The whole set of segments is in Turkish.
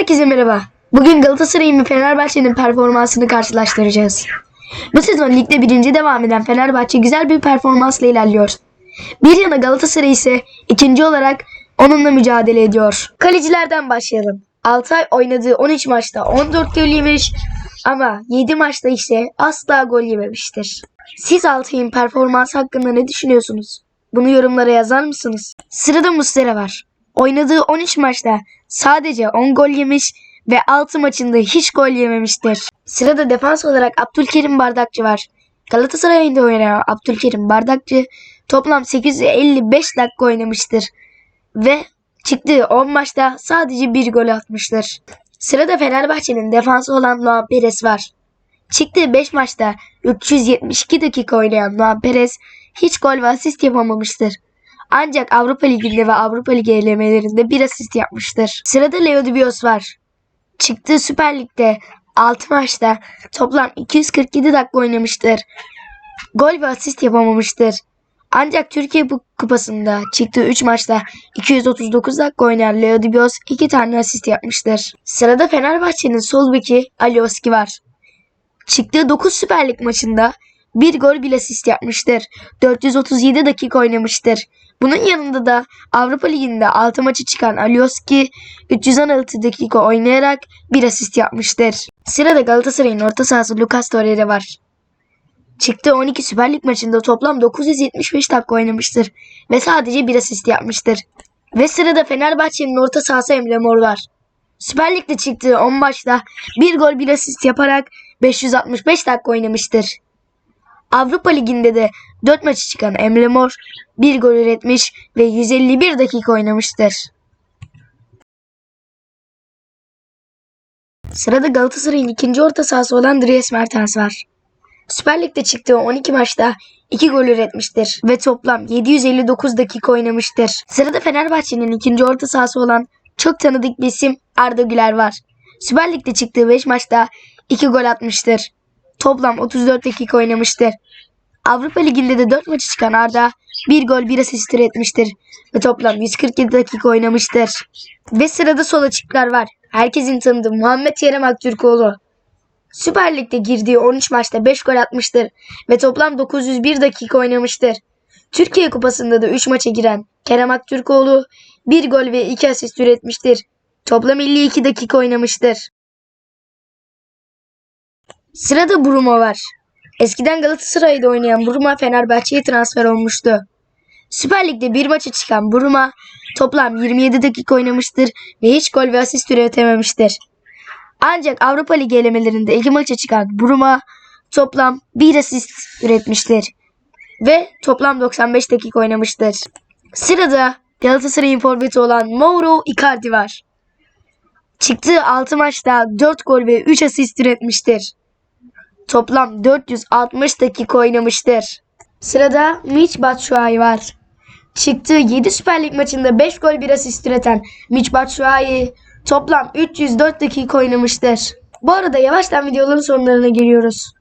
Herkese merhaba. Bugün Galatasaray'ın ve Fenerbahçe'nin performansını karşılaştıracağız. Bu sezon ligde birinci devam eden Fenerbahçe güzel bir performansla ilerliyor. Bir yana Galatasaray ise ikinci olarak onunla mücadele ediyor. Kalecilerden başlayalım. Altay oynadığı 13 maçta 14 gol yemiş ama 7 maçta ise asla gol yememiştir. Siz Altay'ın performansı hakkında ne düşünüyorsunuz? Bunu yorumlara yazar mısınız? Sırada Muslera var. Oynadığı 13 maçta sadece 10 gol yemiş ve 6 maçında hiç gol yememiştir. Sırada defans olarak Abdülkerim Bardakçı var. Galatasaray'da oynayan Abdülkerim Bardakçı toplam 855 dakika oynamıştır ve çıktığı 10 maçta sadece bir gol atmıştır. Sırada Fenerbahçe'nin defansı olan Noah Perez var. Çıktığı 5 maçta 372 dakika oynayan Noah Perez hiç gol ve asist yapamamıştır. Ancak Avrupa Ligi'nde ve Avrupa Ligi elemelerinde bir asist yapmıştır. Sırada Leo Dubios var. Çıktığı Süper Lig'de 6 maçta toplam 247 dakika oynamıştır. Gol ve asist yapamamıştır. Ancak Türkiye Kupası'nda çıktığı 3 maçta 239 dakika oynayan Leo Dubios 2 tane asist yapmıştır. Sırada Fenerbahçe'nin sol beki Alioski var. Çıktığı 9 Süper Lig maçında bir gol bir asist yapmıştır. 437 dakika oynamıştır. Bunun yanında da Avrupa Ligi'nde 6 maçı çıkan Alioski 316 dakika oynayarak bir asist yapmıştır. Sırada Galatasaray'ın orta sahası Lucas Torreira var. Çıktığı 12 Süper Lig maçında toplam 975 dakika oynamıştır ve sadece bir asist yapmıştır. Ve sırada Fenerbahçe'nin orta sahası Emre Mor var. Süper Lig'de çıktığı 10 maçta bir gol bir asist yaparak 565 dakika oynamıştır. Avrupa Ligi'nde de 4 maçı çıkan Emre Mor 1 gol üretmiş ve 151 dakika oynamıştır. Sırada Galatasaray'ın ikinci orta sahası olan Dries Mertens var. Süper Lig'de çıktığı 12 maçta 2 gol üretmiştir ve toplam 759 dakika oynamıştır. Sırada Fenerbahçe'nin ikinci orta sahası olan çok tanıdık bir isim Arda Güler var. Süper Lig'de çıktığı 5 maçta 2 gol atmıştır. Toplam 34 dakika oynamıştır. Avrupa Ligi'nde de 4 maçı çıkan Arda 1 gol 1 asist üretmiştir ve toplam 147 dakika oynamıştır. Ve sırada sol açıklar var. Herkesin tanıdığı Muhammed Yerem Aktürkoğlu. Süper Lig'de girdiği 13 maçta 5 gol atmıştır ve toplam 901 dakika oynamıştır. Türkiye Kupası'nda da 3 maça giren Kerem Aktürkoğlu 1 gol ve 2 asist üretmiştir. Toplam 52 dakika oynamıştır. Sırada Bruma var. Eskiden Galatasaray'da oynayan Bruma Fenerbahçe'ye transfer olmuştu. Süper Lig'de bir maça çıkan Bruma toplam 27 dakika oynamıştır ve hiç gol ve asist üretememiştir. Ancak Avrupa Ligi elemelerinde iki maça çıkan Bruma toplam bir asist üretmiştir ve toplam 95 dakika oynamıştır. Sırada Galatasaray'ın forveti olan Mauro Icardi var. Çıktığı 6 maçta 4 gol ve 3 asist üretmiştir. Toplam 460 dakika oynamıştır. Sırada Mitch Batshuayi var. Çıktığı 7 Süper Lig maçında 5 gol 1 asist üreten Mitch Batshuayi toplam 304 dakika oynamıştır. Bu arada yavaştan videoların sonlarına geliyoruz.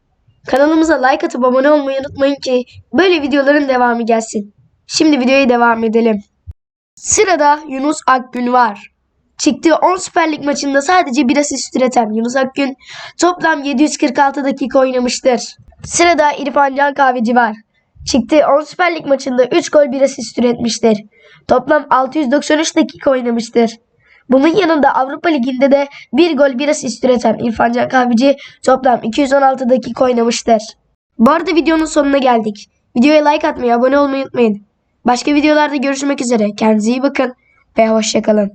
Kanalımıza like atıp abone olmayı unutmayın ki böyle videoların devamı gelsin. Şimdi videoya devam edelim. Sırada Yunus Akgün var. Çıktığı 10 Süper Lig maçında sadece bir asist üreten Yunus Akgün toplam 746 dakika oynamıştır. Sırada İrfan Can Kahveci var. Çıktığı 10 Süper Lig maçında 3 gol 1 asist üretmiştir. Toplam 693 dakika oynamıştır. Bunun yanında Avrupa Ligi'nde de 1 gol 1 asist üreten İrfan Can Kahveci toplam 216 dakika oynamıştır. Bu arada videonun sonuna geldik. Videoya like atmayı, abone olmayı unutmayın. Başka videolarda görüşmek üzere. Kendinize iyi bakın ve hoşçakalın.